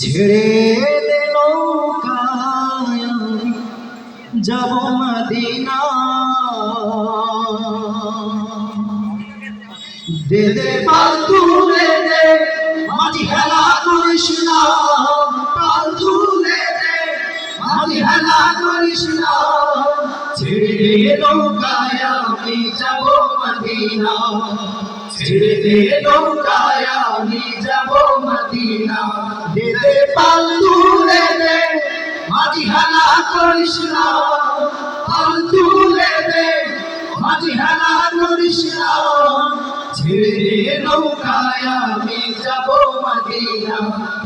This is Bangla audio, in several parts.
ছেড়ে দিল যাব মদিনা। দে দে পাল হেলা করিস না। পাল তুলে দে মাটি হেলা করিস না। ছেড়ে দে নৌকায় আমি যাব মদিনা। ছেড়ে দে নৌকায় আমি যাব মদিনা। পাল তুলে দে, মাঝি হেলা করিস না। পাল তুলে দে, মাঝি হেলা করিস না। ছেড়ে দে নৌকায় আমি যাব মদিনা।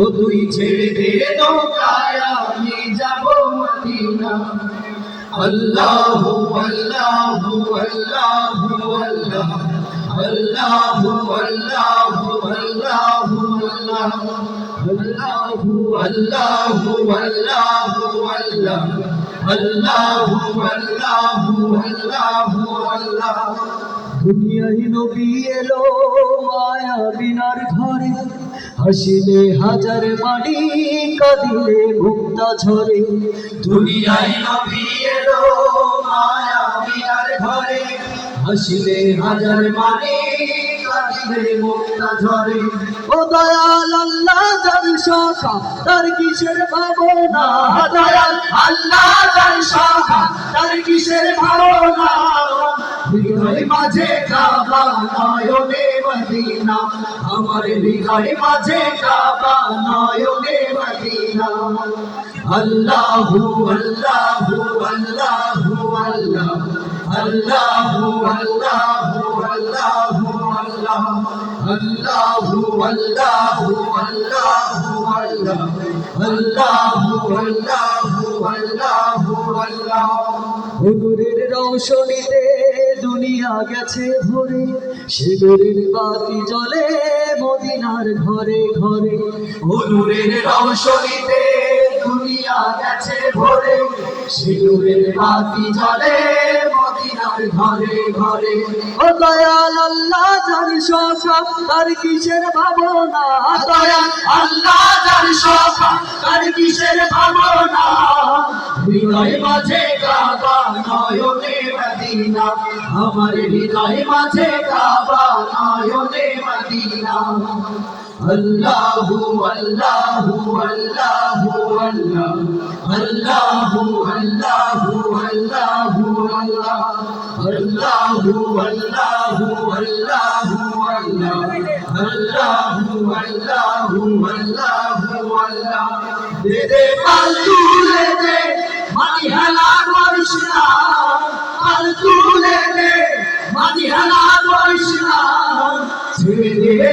ও তুই ছেড়ে দে নৌকায় আমি যাব মদিনা। আল্লাহ আল্লাহ আল্লাহ আল্লাহ আল্লাহ আল্লাহ আল্লাহ আল্লাহ। মায়া ঘরে হাসিলে হাজার বাড়ি কাঁদিলে মুক্তা ঝরে দুনিয়ায় নবী এলো মায়া হাসিলে হাজার বাড়ি কাঁদিলে ও দয়াল আল্লাহ যার শাখা তার কিসের ভাবনা? দয়াল আল্লাহ যার শাখা তার কিসের ভাবনা? হৃদয় মাঝে কাবা, নয়নে মদিনা। আমার হৃদয় মাঝে কাবা, নয়নে মদিনা। আল্লাহু আল্লাহু আল্লাহু, আল্লাহ। আল্লাহু আল্লাহু আল্লাহু আল্লাহ আল্লাহু আল্লাহু আল্লাহু আল্লাহু আল্লাহু আল্লাহু। হুজুরের রৌশনীতে দুনিয়া গেছে ভরে সিঁদুরের বাতি জ্বলে মদিনার ঘরে ঘরে। হুজুরের রৌশনীতে মদিনার ঘরে ঘরে। ও দয়াল আল্লাহ কিসের ভাবনা? দয়াল আল্লাহ যার সখা তার কিসের ভাবনা? মাঝে কাবা, নয়নে মদিনা। আমার হৃদয় মাঝে কাবা, নয়নে মদিনা। আল্লাহু আল্লাহু আল্লাহু আল্লাহ আল্লাহু আল্লাহু আল্লাহু আল্লাহ আল্লাহু আল্লাহু আল্লাহু আল্লাহ আল্লাহু আল্লাহু আল্লাহু আল্লাহ দে দে পাল তুলে দে মাটি হেলা করিস না পাল তুলে দে মাটি হেলা করিস না ছেড়ে দে